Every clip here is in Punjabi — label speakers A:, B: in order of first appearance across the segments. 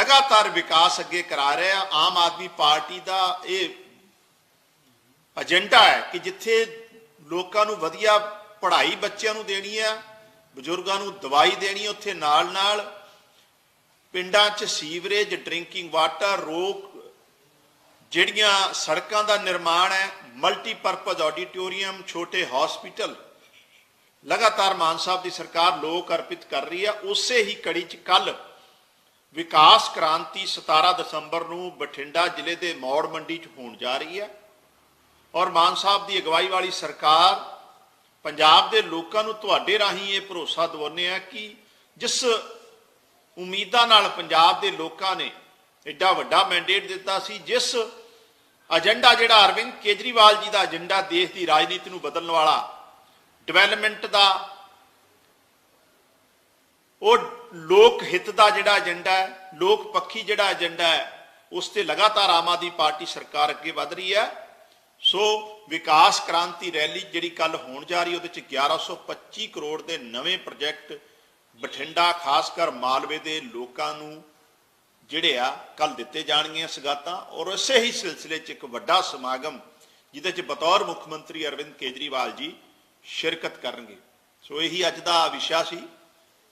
A: ਲਗਾਤਾਰ ਵਿਕਾਸ ਅੱਗੇ ਕਰਾ ਰਿਹਾ ਆਮ ਆਦਮੀ ਪਾਰਟੀ ਦਾ ਇਹ ਏਜੰਡਾ ਹੈ ਕਿ ਜਿੱਥੇ ਲੋਕਾਂ ਨੂੰ ਵਧੀਆ ਪੜ੍ਹਾਈ ਬੱਚਿਆਂ ਨੂੰ ਦੇਣੀ ਹੈ, ਬਜ਼ੁਰਗਾਂ ਨੂੰ ਦਵਾਈ ਦੇਣੀ ਉੱਥੇ ਨਾਲ ਨਾਲ ਪਿੰਡਾਂ 'ਚ ਸੀਵਰੇਜ, ਡਰਿੰਕਿੰਗ ਵਾਟਰ, ਰੋਕ ਜਿਹੜੀਆਂ ਸੜਕਾਂ ਦਾ ਨਿਰਮਾਣ ਹੈ, ਮਲਟੀਪਰਪਸ ਆਡੀਟੋਰੀਅਮ, ਛੋਟੇ ਹਸਪੀਟਲ ਲਗਾਤਾਰ ਮਾਨ ਸਾਹਿਬ ਦੀ ਸਰਕਾਰ ਲੋਕ ਅਰਪਿਤ ਕਰ ਰਹੀ ਹੈ। ਉਸੇ ਹੀ ਕੜੀ 'ਚ ਕੱਲ ਵਿਕਾਸ ਕ੍ਰਾਂਤੀ 17 ਦਸੰਬਰ ਨੂੰ ਬਠਿੰਡਾ ਜ਼ਿਲ੍ਹੇ ਦੇ ਮੌੜ ਮੰਡੀ 'ਚ ਹੋਣ ਜਾ ਰਹੀ ਹੈ ਔਰ ਮਾਨ ਸਾਹਿਬ ਦੀ ਅਗਵਾਈ ਵਾਲੀ ਸਰਕਾਰ ਪੰਜਾਬ ਦੇ ਲੋਕਾਂ ਨੂੰ ਤੁਹਾਡੇ ਰਾਹੀਂ ਇਹ ਭਰੋਸਾ ਦਿਵਾਉਂਦੇ ਆ ਕਿ ਜਿਸ ਉਮੀਦਾਂ ਨਾਲ ਪੰਜਾਬ ਦੇ ਲੋਕਾਂ ਨੇ ਐਡਾ ਵੱਡਾ ਮੈਂਡੇਟ ਦਿੱਤਾ ਸੀ, ਜਿਸ ਏਜੰਡਾ ਜਿਹੜਾ ਅਰਵਿੰਦ ਕੇਜਰੀਵਾਲ ਜੀ ਦਾ ਏਜੰਡਾ ਦੇਸ਼ ਦੀ ਰਾਜਨੀਤੀ ਨੂੰ ਬਦਲਣ ਵਾਲਾ ਡਿਵੈਲਪਮੈਂਟ ਦਾ ਉਹ ਲੋਕ ਹਿੱਤ ਦਾ ਜਿਹੜਾ ਏਜੰਡਾ ਹੈ, ਲੋਕ ਪੱਖੀ ਜਿਹੜਾ ਏਜੰਡਾ ਹੈ, ਉਸ ਤੇ ਲਗਾਤਾਰ ਆਮ ਆਦਮੀ ਪਾਰਟੀ ਸਰਕਾਰ ਅੱਗੇ ਵਧ ਰਹੀ ਹੈ। ਸੋ ਵਿਕਾਸ ਕ੍ਰਾਂਤੀ ਰੈਲੀ ਜਿਹੜੀ ਕੱਲ ਹੋਣ ਜਾ ਰਹੀ ਉਹਦੇ ਚ 1125 ਕਰੋੜ ਦੇ ਨਵੇਂ ਪ੍ਰੋਜੈਕਟ ਬਠਿੰਡਾ, ਖਾਸ ਕਰ ਮਾਲਵੇ ਦੇ ਲੋਕਾਂ ਨੂੰ ਜਿਹੜੇ ਆ ਕੱਲ ਦਿੱਤੇ ਜਾਣਗੀਆਂ ਸਗਾਤਾਂ। ਔਰ ਇਸੇ ਹੀ ਸਿਲਸਿਲੇ 'ਚ ਇੱਕ ਵੱਡਾ ਸਮਾਗਮ, ਜਿਹਦੇ 'ਚ ਬਤੌਰ ਮੁੱਖ ਮੰਤਰੀ ਅਰਵਿੰਦ ਕੇਜਰੀਵਾਲ ਜੀ ਸ਼ਿਰਕਤ ਕਰਨਗੇ। ਸੋ ਇਹੀ ਅੱਜ ਦਾ ਵਿਸ਼ਾ ਸੀ।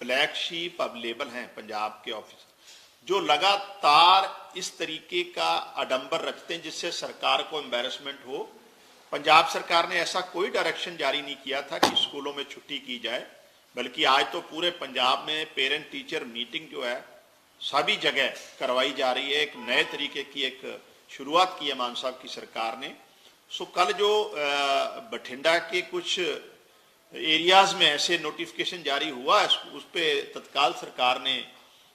A: بلیک شیپ اویلیبل ہیں پنجاب کے آفیس جو لگاتار اس طریقے کا اڈمبر رکھتے ہیں جس سے سرکار کو امبیرسمنٹ ہو پنجاب سرکار نے ایسا کوئی ڈائریکشن جاری نہیں کیا تھا کہ اسکولوں میں چھٹی کی جائے بلکہ آج تو پورے پنجاب میں پیرنٹ ٹیچر میٹنگ جو ہے سبھی جگہ کروائی جا رہی ہے ایک نئے طریقے کی ایک شروعات کی ہے مان صاحب کی سرکار نے سو کل جو بٹھنڈا کے کچھ ایریاز میں ایسے نوٹیفکیشن جاری ہوا، اس پہ تتکال سرکار نے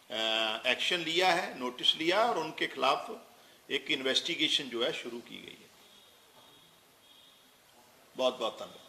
A: ایکشن لیا ہے نوٹس لیا اور ان کے خلاف ایک انویسٹیگیشن جو ہے شروع کی گئی ہے۔ بہت بہت دھنیہ